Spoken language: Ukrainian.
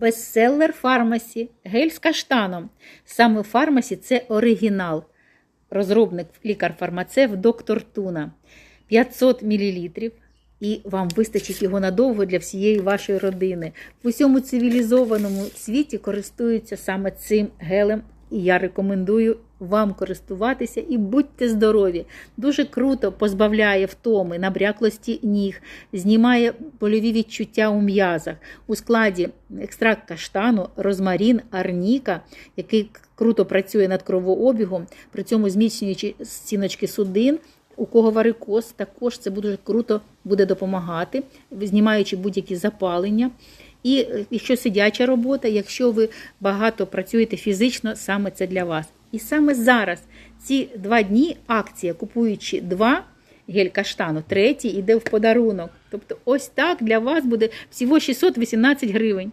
Бестселер фармасі, гель з каштаном. Саме фармасі це оригінал. Розробник лікар-фармацевт доктор Туна. 500 мл. І вам вистачить його надовго для всієї вашої родини. В усьому цивілізованому світі користуються саме цим гелем. І я рекомендую вам користуватися і будьте здорові. Дуже круто позбавляє втоми, набряклості ніг, знімає больові відчуття у м'язах. У складі екстракт каштану, розмарін, арніка, який круто працює над кровообігом, при цьому зміцнюючи стіночки судин. У кого варикоз, також це дуже круто буде допомагати, знімаючи будь-які запалення. І е, якщо сидяча робота, якщо ви багато працюєте фізично, саме це для вас. І саме зараз ці два дні акція, купуючи два гель каштану, третій іде в подарунок. Тобто, ось так для вас буде всього 618 гривень.